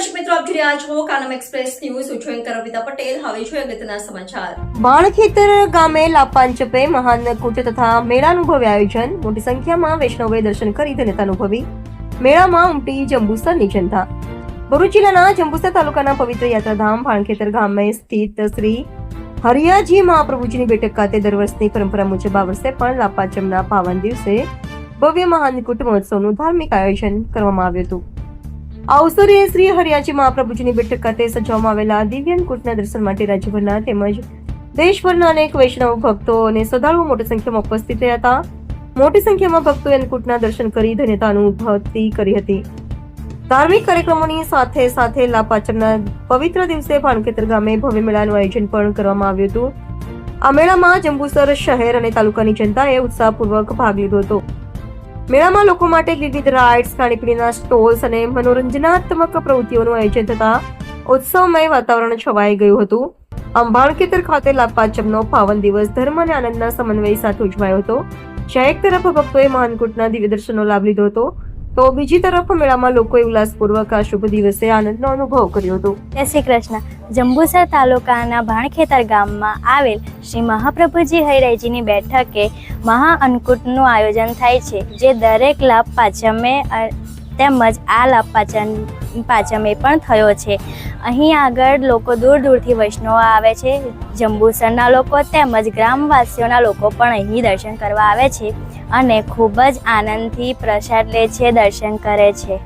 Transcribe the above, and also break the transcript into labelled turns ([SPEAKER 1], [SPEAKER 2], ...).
[SPEAKER 1] દર્શક મિત્રો, આપ
[SPEAKER 2] બાણખેતર જનતા. ભરૂચ જિલ્લાના જંબુસર તાલુકાના પવિત્ર યાત્રાધામ ભાણખેતર ગામે સ્થિત શ્રી હરિયાજી મહાપ્રભુજીની બેઠક ખાતે દર વર્ષની પરંપરા મુજબ આ વર્ષે પણ લાપાચમના પાવન દિવસે ભવ્ય મહાન કુટ મહોત્સવનું ધાર્મિક આયોજન કરવામાં આવ્યું હતું. આ અવસરે શ્રી હરિયાજી મહાપ્રભુજીની બેઠક ખાતે સજાવવામાં આવેલા દિવ્યાન કૂટના દર્શન માટે રાજ્યભરના તેમજ દેશભરના અનેક વૈષ્ણવ ભક્તો અને શ્રદ્ધાળુઓ મોટી સંખ્યામાં ઉપસ્થિત રહ્યા હતા. મોટી સંખ્યામાં ભક્તોએ અન્નકૂટના દર્શન કરી ધન્યતા અનુભૂતિ કરી હતી. ધાર્મિક કાર્યક્રમોની સાથે સાથે લાપાચરના પવિત્ર દિવસે ભાણખેતર ગામે ભવ્ય મેળાનું આયોજન પણ કરવામાં આવ્યું હતું. આ મેળામાં જંબુસર શહેર અને તાલુકાની જનતાએ ઉત્સાહપૂર્વક ભાગ લીધો હતો. મેળામાં લોકો માટે વિવિધ રાઇડ્સ, ખાણીપીણીના સ્ટોલ્સ અને મનોરંજનાત્મક પ્રવૃત્તિઓનું આયોજન થતા ઉત્સવમય વાતાવરણ છવાઈ ગયું હતું. અંબાણ ખેતર ખાતે લાપાચમનો પાવન દિવસ ધર્મ અને આનંદના સમન્વય સાથે ઉજવાયો હતો. જ્યાં એક તરફ ભક્તોએ મહાનકૂટના દિવ્ય દર્શનનો લાભ લીધો હતો. તો બીજી તરફ મેળામાં લોકોએ ઉલ્લાસપૂર્વક આ શુભ દિવસે આનંદનો અનુભવ કર્યો હતો.
[SPEAKER 3] જય શ્રી કૃષ્ણ. જંબુસર તાલુકાના ભાણખેતર ગામમાં આવેલ શ્રી મહાપ્રભુજી હૈરાઈજીની બેઠકે મહા અન્નકૂટનું આયોજન થાય છે, જે દરેક લાભ પાછમે તેમજ આ લાભ પાચન પાચમે પણ થયો છે. અહીં આગળ લોકો દૂર દૂરથી વૈષ્ણવો આવે છે. જંબુસરના લોકો તેમજ ગ્રામવાસીઓના લોકો પણ અહીં દર્શન કરવા આવે છે અને ખૂબ જ આનંદથી પ્રસાદ લે છે, દર્શન કરે છે.